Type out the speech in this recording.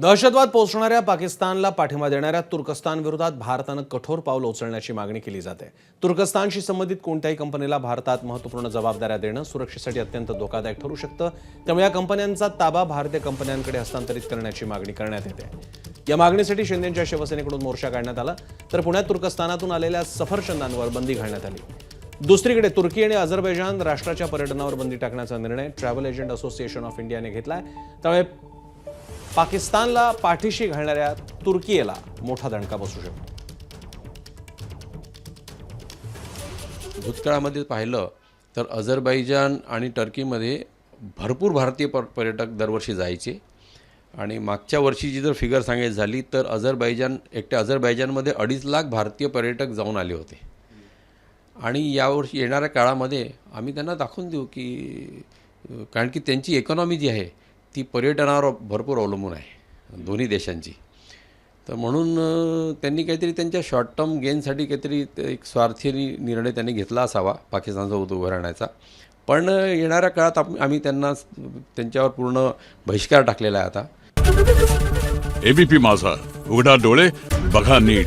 दहशतवाद पोचणाऱ्या पाकिस्तानला पाठिंबा देणाऱ्या तुर्कस्तान विरोधात भारतानं कठोर पावलं उचलण्याची मागणी केली जाते. तुर्कस्तानशी संबंधित कोणत्याही कंपनीला भारतात महत्त्वपूर्ण जबाबदाऱ्या देणं सुरक्षेसाठी अत्यंत धोकादायक ठरू शकतं. त्यामुळे या कंपन्यांचा ताबा भारतीय कंपन्यांकडे हस्तांतरित करण्याची मागणी करण्यात येते. या मागणीसाठी शिंदेच्या शिवसेनेकडून मोर्चा काढण्यात आला तर पुण्यात तुर्कस्तानातून आलेल्या सफरचंदांवर बंदी घालण्यात आली. दुसरीकडे तुर्की आणि अझरबैजान राष्ट्राच्या पर्यटनावर बंदी टाकण्याचा निर्णय ट्रॅव्हल एजंट असोसिएशन ऑफ इंडियाने घेतलाय. त्यामुळे पाकिस्तानला पाठीशी घालणाऱ्या तुर्कीला मोठा दणका बसू शकतो. भूतकाळामध्ये पाहिलं तर अझरबैजान आणि टर्कीमध्ये भरपूर भारतीय पर पर्यटक दरवर्षी जायचे. आणि मागच्या वर्षीची जर फिगर सांगायची झाली तर अझरबैजान एकट्या अझरबैजानमध्ये अडीच लाख भारतीय पर्यटक जाऊन आले होते. आणि यावर्षी येणाऱ्या काळामध्ये आम्ही त्यांना दाखवून देऊ की कारण की त्यांची इकॉनॉमी जी आहे ती पर्यटनावर भरपूर अवलंबून आहे दोन्ही देशांची. तर म्हणून त्यांनी काहीतरी त्यांच्या शॉर्ट टर्म गेनसाठी काहीतरी एक स्वार्थी निर्णय त्यांनी घेतला असावा पाकिस्तानसोबत उभं राहण्याचा. पण येणाऱ्या काळात आप- आम्ही त्यांना त्यांच्यावर पूर्ण बहिष्कार टाकलेला आहे आता. एबीपी माझा उघडा डोळे बघा नीट.